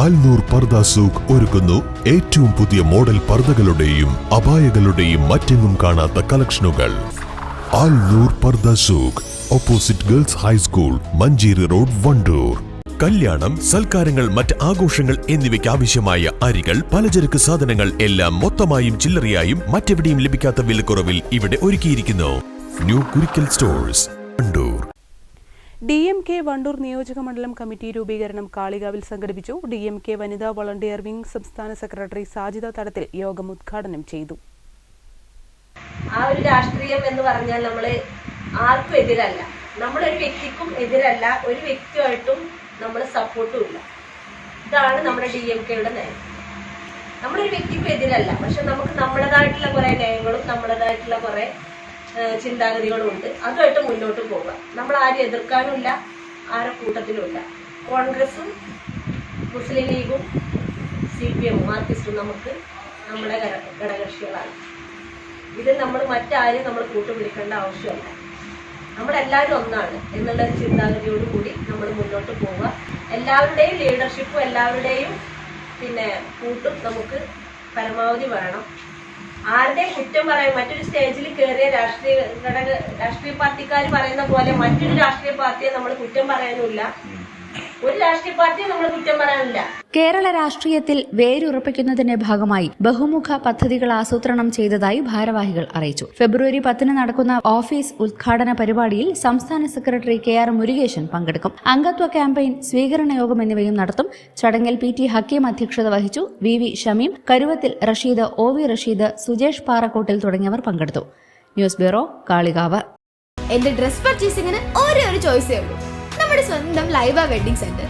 ആൽനൂർ പർദ സൂഖ് ഒരുക്കുന്നു ഏറ്റവും പുതിയ മോഡൽ പർദകളുടെയും അപായകളുടെയും മറ്റെങ്ങും കാണാത്ത കളക്ഷനുകൾ. ആൽനൂർ പർദ സൂഖ് opposite girls high school Manjeri road Wandoor. കല്യാണം സൽക്കാരങ്ങൾ മറ്റ് ആഘോഷങ്ങൾ എന്നിവയ്ക്ക് ആവശ്യമായ അരികൾ പലചരക്ക് സാധനങ്ങൾ എല്ലാം മൊത്തമായും ചില്ലറയായും മറ്റെവിടെയും ലഭിക്കാത്ത വിലക്കുറവിൽ ഇവിടെ ഒരുക്കിയിരിക്കുന്നു. New Kurikkal stores Wandoor. D M K Wandoor നിയോജക മണ്ഡലം കമ്മിറ്റി രൂപീകരണം കാളികാവിൽ സംഘടിപ്പിച്ചു. ഡി എം കെ വനിതാ വളണ്ടിയർ വിംഗ് സംസ്ഥാന സെക്രട്ടറി സാജിത തടത്തിൽ യോഗം ഉദ്ഘാടനം ചെയ്തു. ആ ഒരു രാഷ്ട്രീയം എന്ന് പറഞ്ഞാൽ നമ്മൾ ആർക്കും എതിരല്ല. നമ്മളൊരു വ്യക്തിക്കും എതിരല്ല. ഒരു വ്യക്തിയായിട്ടും നമ്മൾ സപ്പോർട്ടും ഇല്ല. ഇതാണ് നമ്മുടെ ഡി എം കെയുടെ നയം. നമ്മളൊരു വ്യക്തിക്കും എതിരല്ല. പക്ഷെ നമുക്ക് നമ്മുടേതായിട്ടുള്ള കുറെ നയങ്ങളും നമ്മുടേതായിട്ടുള്ള കുറെ ഏഹ്, ചിന്താഗതികളും അതുമായിട്ട് മുന്നോട്ട് പോകാം നമ്മൾ ആരും എതിർക്കാനുമില്ല ആരെ കൂട്ടത്തിലുമില്ല കോൺഗ്രസും മുസ്ലിം ലീഗും സി പി എമ്മും മാർക്സിസ്റ്റും നമുക്ക് നമ്മുടെ ഘടകക്ഷികളാണ് ഇത് നമ്മൾ മറ്റാരും നമ്മൾ കൂട്ടുപിടിക്കേണ്ട ആവശ്യമല്ല. നമ്മളെല്ലാവരും ഒന്നാണ് എന്നുള്ള ഒരു ചിന്താഗതിയോട് കൂടി നമ്മൾ മുന്നോട്ട് പോവുക. എല്ലാവരുടെയും ലീഡർഷിപ്പും എല്ലാവരുടെയും പിന്നെ കൂട്ടും നമുക്ക് പരമാവധി വേണം ആരുടെയും കുറ്റം പറയാൻ മറ്റൊരു സ്റ്റേജിൽ കയറിയ രാഷ്ട്രീയ ഘടക രാഷ്ട്രീയ പാർട്ടിക്കാർ പറയുന്ന പോലെ മറ്റൊരു രാഷ്ട്രീയ പാർട്ടിയെ നമ്മൾ കുറ്റം പറയാനുമില്ല. ഒരു രാഷ്ട്രീയ പാർട്ടിയെ നമ്മൾ കുറ്റം പറയാനില്ല. കേരള രാഷ്ട്രീയത്തിൽ വേരുറപ്പിക്കുന്നതിന്റെ ഭാഗമായി ബഹുമുഖ പദ്ധതികൾ ആസൂത്രണം ചെയ്തതായി ഭാരവാഹികൾ അറിയിച്ചു. ഫെബ്രുവരി പത്തിന് നടക്കുന്ന ഓഫീസ് ഉദ്ഘാടന പരിപാടിയിൽ സംസ്ഥാന സെക്രട്ടറി കെ ആർ മുരുകേശൻ പങ്കെടുക്കും. അംഗത്വ ക്യാമ്പയിൻ സ്വീകരണ യോഗം എന്നിവയും നടത്തും. ചടങ്ങിൽ പി ടി ഹക്കീം അധ്യക്ഷത വഹിച്ചു V V Shameem Karuvathil Rasheed O V Rasheed Sujesh Parakkottil തുടങ്ങിയവർ പങ്കെടുത്തു. News bureau Kalikavu. എന്റെ ഡ്രസ് പർച്ചേസിംഗിന് ഒരേ ഒരു ചോയ്സേ ഉള്ളൂ. നമ്മുടെ സ്വന്തം Laiba wedding centre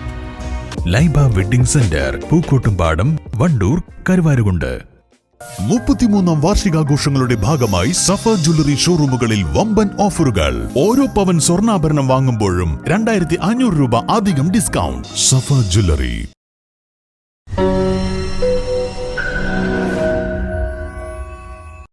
Laiba wedding centre Pookkottumpadam Wandoor Karuvarakundu. മുപ്പത്തിമൂന്നാം വാർഷികാഘോഷങ്ങളുടെ ഭാഗമായി സഫ ജ്വല്ലറി ഷോറൂമുകളിൽ വമ്പൻ ഓഫറുകൾ. ഓരോ പവൻ സ്വർണാഭരണം വാങ്ങുമ്പോഴും രണ്ടായിരത്തി അഞ്ഞൂറ് രൂപ അധികം ഡിസ്കൗണ്ട്. സഫ ജ്വല്ലറി.